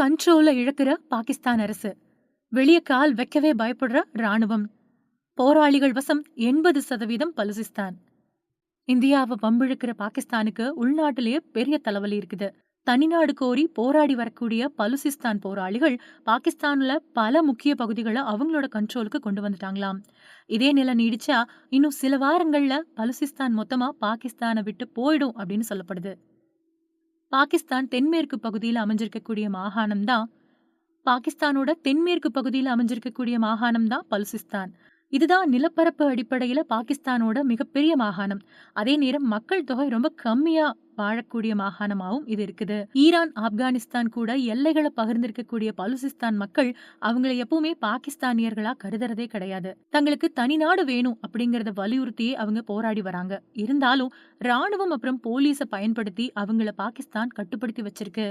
கண்ட்ரோல இழக்கிற பாகிஸ்தான் அரசு. வெளிய கால் வைக்கவே பயப்படுற ராணுவம் போராளிகள் வசம் எண்பது சதவீதம் பலுசிஸ்தான். இந்தியாவை வம்பிழுக்கிற பாகிஸ்தானுக்கு உள்நாட்டிலேயே பெரிய தலைவலி இருக்குது. தனிநாடு கோரி போராடி வரக்கூடிய பலுசிஸ்தான் போராளிகள் பாகிஸ்தான்ல பல முக்கிய பகுதிகளை அவங்களோட கண்ட்ரோலுக்கு கொண்டு வந்துட்டாங்களாம். இதே நிலை நீடிச்சா இன்னும் சில வாரங்கள்ல பலுசிஸ்தான் மொத்தமா பாகிஸ்தானை விட்டு போயிடும் அப்படின்னு சொல்லப்படுது. பாகிஸ்தான் தென்மேற்கு பகுதியில் அமைஞ்சிருக்கக்கூடிய மாகாணம் தான் பாகிஸ்தானோட தென்மேற்கு பகுதியில் அமைஞ்சிருக்கக்கூடிய மாகாணம் தான் பலுசிஸ்தான். இதுதான் நிலப்பரப்பு அடிப்படையில பாகிஸ்தானோட மிகப்பெரிய மாகாணம். அதே நேரம் மக்கள் தொகை ரொம்ப கம்மியா வாழக்கூடிய மாகாணமாவும் இது இருக்குது. ஈரான் ஆப்கானிஸ்தான் கூட எல்லைகளை பகிர்ந்திருக்கக்கூடிய பலுசிஸ்தான் மக்கள் அவங்களை எப்பவுமே பாகிஸ்தானியர்களா கருதுறதே கிடையாது. தங்களுக்கு தனி நாடு வேணும் அப்படிங்கறத வலியுறுத்தியே அவங்க போராடி வராங்க. இருந்தாலும் ராணுவம் அப்புறம் போலீஸை பயன்படுத்தி அவங்கள பாகிஸ்தான் கட்டுப்படுத்தி வச்சிருக்கு.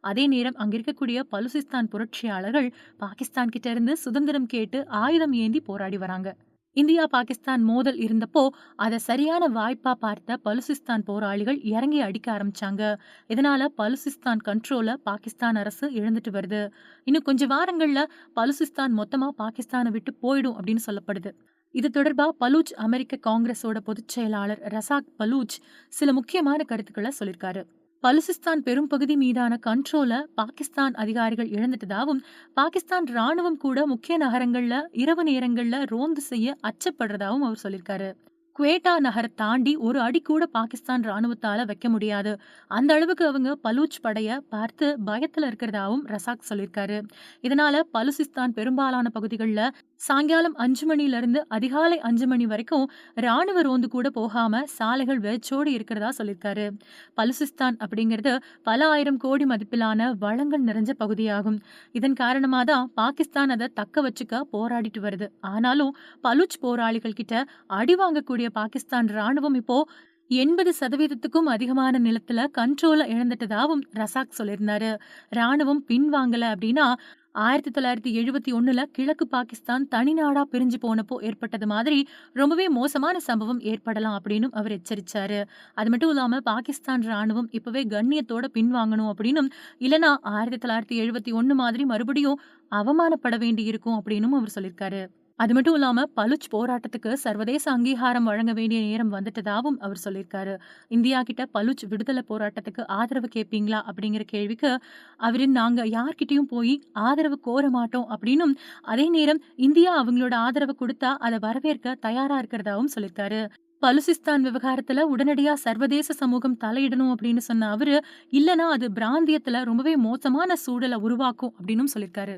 அதே நேரம் அங்க இருக்கக்கூடிய பலுசிஸ்தான் புரட்சியாளர்கள் பாகிஸ்தான் கிட்ட இருந்து சுதந்திரம் கேட்டு ஆயுதம் ஏந்தி போராடி வராங்க. இந்தியா பாகிஸ்தான் மோதல் இருந்தப்போ அதை சரியான வாய்ப்பா பார்த்த பலுசிஸ்தான் போராளிகள் இறங்கி அடிக்க ஆரம்பிச்சாங்க. இதனால பலுசிஸ்தான் கண்ட்ரோல பாகிஸ்தான் அரசு இழந்துட்டு வருது. இன்னும் கொஞ்ச வாரங்கள்ல பலுசிஸ்தான் மொத்தமா பாகிஸ்தானை விட்டு போயிடும் அப்படின்னு சொல்லப்படுது. இது தொடர்பா பலூச் அமெரிக்க காங்கிரஸோட பொதுச் செயலாளர் ரசாக் பலூச் சில முக்கியமான கருத்துக்களை சொல்லியிருக்காரு பலுசிஸ்தான் பெரும்பகுதி மீதான கண்ட்ரோல பாகிஸ்தான் அதிகாரிகள் இழந்துட்டதாகவும் பாகிஸ்தான் ராணுவம் கூட முக்கிய நகரங்கள்ல இரவு நேரங்கள்ல ரோந்து செய்ய அச்சப்படுறதாகவும் அவர் சொல்லியிருக்காரு குவேட்டா நகரை தாண்டி ஒரு அடி கூட பாகிஸ்தான் ராணுவத்தால வைக்க முடியாது. அந்த அளவுக்கு அவங்க பலூச் படைய பார்த்து பயத்துல இருக்கிறதாவும் ரசாக் சொல்லியிருக்காரு. இதனால பலுசிஸ்தான் பெரும்பாலான பகுதிகளில் சாயங்காலம் அஞ்சு மணில இருந்து அதிகாலை அஞ்சு மணி வரைக்கும் ராணுவ ரோந்து கூட போகாம சாலைகள் வெச்சோடு இருக்கிறதா சொல்லியிருக்காரு. பலுசிஸ்தான் அப்படிங்கிறது பல ஆயிரம் கோடி மதிப்பிலான வளங்கள் நிறைஞ்ச பகுதியாகும். இதன் காரணமாக தான் பாகிஸ்தான் அதை தக்க வச்சுக்க போராடிட்டு வருது. ஆனாலும் பலுச் போராளிகள் கிட்ட அடி வாங்கக்கூடிய பாகிஸ்தான் ராணுவம் இப்போ எண்பது சதவீதத்துக்கும் அதிகமான நிலத்துல கண்ட்ரோல இழந்துட்டதாவும் ரசாக் சொல்லியிருந்தாரு. ராணுவம் பின்வாங்கல அப்படின்னா ஆயிரத்தி தொள்ளாயிரத்தி எழுபத்தி ஒண்ணுல கிழக்கு பாகிஸ்தான் தனிநாடா பிரிஞ்சு போனப்போ ஏற்பட்டது மாதிரி ரொம்பவே மோசமான சம்பவம் ஏற்படலாம் அப்படின்னு அவர் எச்சரிச்சாரு. அது மட்டும் இல்லாம பாகிஸ்தான் ராணுவம் இப்பவே கண்ணியத்தோட பின்வாங்கணும் அப்படின்னும் இல்லனா ஆயிரத்தி தொள்ளாயிரத்தி எழுபத்தி ஒண்ணு மாதிரி மறுபடியும் அவமானப்பட வேண்டி இருக்கும் அப்படின்னும் அவர் சொல்லியிருக்காரு. அது மட்டும் இல்லாம பலுச் போராட்டத்துக்கு சர்வதேச அங்கீகாரம் வழங்க வேண்டிய நேரம் வந்துட்டதாவும் அவர் சொல்லியிருக்காரு. இந்தியா கிட்ட பலுச் விடுதலை போராட்டத்துக்கு ஆதரவு கேட்பீங்களா அப்படிங்கிற கேள்விக்கு அவரு நாங்க யார்கிட்டயும் போய் ஆதரவு கோர மாட்டோம் அப்படின்னும் அதே நேரம் இந்தியா அவங்களோட ஆதரவு கொடுத்தா அதை வரவேற்க தயாரா இருக்கிறதாவும் சொல்லியிருக்காரு. பலுசிஸ்தான் விவகாரத்துல உடனடியா சர்வதேச சமூகம் தலையிடணும் அப்படின்னு சொன்ன அவரு இல்லனா அது பிராந்தியத்துல ரொம்பவே மோசமான சூழலை உருவாக்கும் அப்படின்னு சொல்லியிருக்காரு.